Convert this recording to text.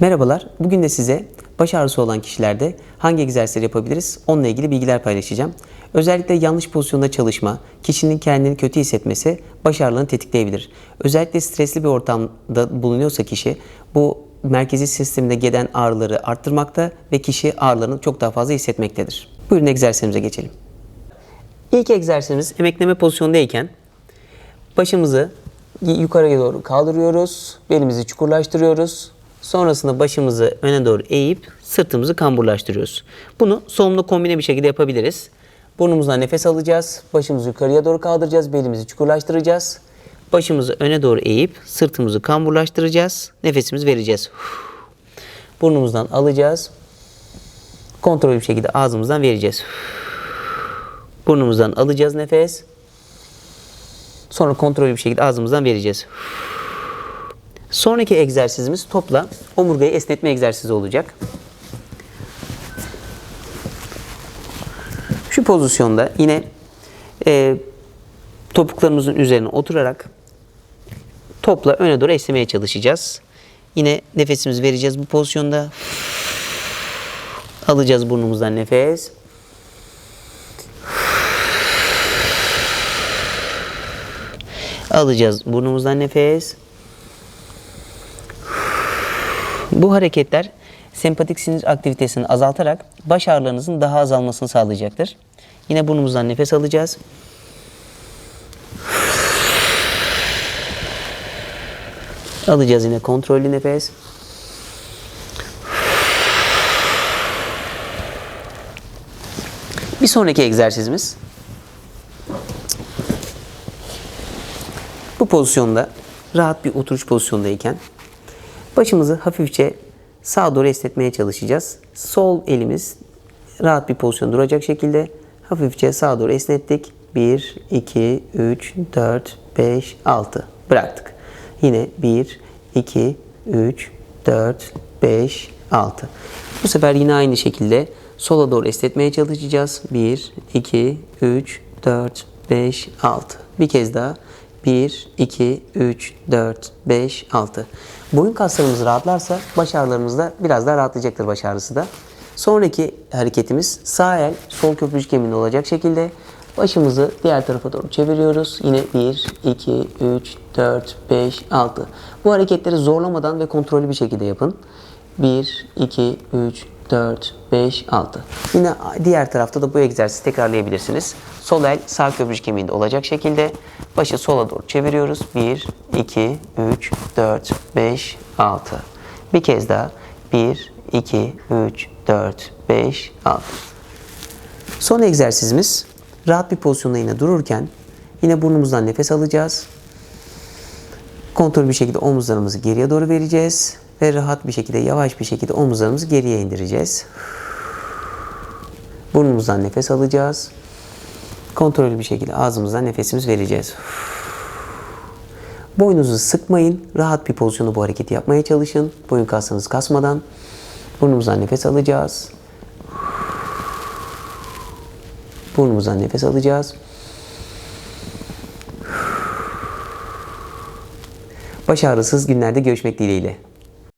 Merhabalar. Bugün de size baş ağrısı olan kişilerde hangi egzersizleri yapabiliriz? Onunla ilgili bilgiler paylaşacağım. Özellikle yanlış pozisyonda çalışma, kişinin kendini kötü hissetmesi baş ağrılarını tetikleyebilir. Özellikle stresli bir ortamda bulunuyorsa kişi bu merkezi sisteminde gelen ağrıları arttırmakta ve kişi ağrılarını çok daha fazla hissetmektedir. Buyurun egzersizimize geçelim. İlk egzersizimiz emekleme pozisyondayken Başımızı yukarıya doğru kaldırıyoruz. Belimizi çukurlaştırıyoruz. Sonrasında başımızı öne doğru eğip sırtımızı kamburlaştırıyoruz. Bunu solumla kombine bir şekilde yapabiliriz. Burnumuzdan nefes alacağız. Başımızı yukarıya doğru kaldıracağız. Belimizi çukurlaştıracağız. Başımızı öne doğru eğip sırtımızı kamburlaştıracağız. Nefesimizi vereceğiz. Burnumuzdan alacağız. Kontrollü bir şekilde ağzımızdan vereceğiz. Burnumuzdan alacağız nefes. Sonra kontrollü bir şekilde ağzımızdan vereceğiz. Sonraki egzersizimiz topla omurgayı esnetme egzersizi olacak. Şu pozisyonda yine e, topuklarımızın üzerine oturarak topla öne doğru esnemeye çalışacağız. Yine nefesimizi vereceğiz bu pozisyonda. Alacağız burnumuzdan nefes. Alacağız burnumuzdan nefes. Bu hareketler sempatik sinir aktivitesini azaltarak baş ağrılarınızın daha azalmasını sağlayacaktır. Yine burnumuzdan nefes alacağız. Alacağız yine kontrollü nefes. Bir sonraki egzersizimiz Bu pozisyonda rahat bir oturuş pozisyondayken başımızı hafifçe sağa doğru esnetmeye çalışacağız. Sol elimiz rahat bir pozisyon duracak şekilde hafifçe sağa doğru esnettik. 1, 2, 3, 4, 5, 6. Bıraktık. Yine 1, 2, 3, 4, 5, 6. Bu sefer yine aynı şekilde sola doğru esnetmeye çalışacağız. 1, 2, 3, 4, 5, 6. Bir kez daha. 1, 2, 3, 4, 5, 6. Boyun kaslarımız rahatlarsa baş ağrılarımız da biraz daha rahatlayacaktır baş ağrısı da. Sonraki hareketimiz sağ el sol köprücük kemiğinde olacak şekilde başımızı diğer tarafa doğru çeviriyoruz. Yine 1, 2, 3, 4, 5, 6. Bu hareketleri zorlamadan ve kontrollü bir şekilde yapın. 1, 2, 3, 4, 5, 6. Yine diğer tarafta da bu egzersizi tekrarlayabilirsiniz. Sol el sağ köprücük kemiğinde olacak şekilde başı sola doğru çeviriyoruz. 1, 2, 3, 4, 5, 6. Bir kez daha. 1, 2, 3, 4, 5, 6. Son egzersizimiz rahat bir pozisyonda yine dururken yine burnumuzdan nefes alacağız. Kontrol bir şekilde omuzlarımızı geriye doğru vereceğiz ve rahat bir şekilde yavaş bir şekilde omuzlarımızı geriye indireceğiz. Burnumuzdan nefes alacağız. Kontrollü bir şekilde ağzımızdan nefesimizi vereceğiz. Boynunuzu sıkmayın. Rahat bir pozisyonda bu hareketi yapmaya çalışın. Boyun kaslarınızı kasmadan. Burnumuzdan nefes alacağız. Burnumuzdan nefes alacağız. Baş ağrısız günlerde görüşmek dileğiyle.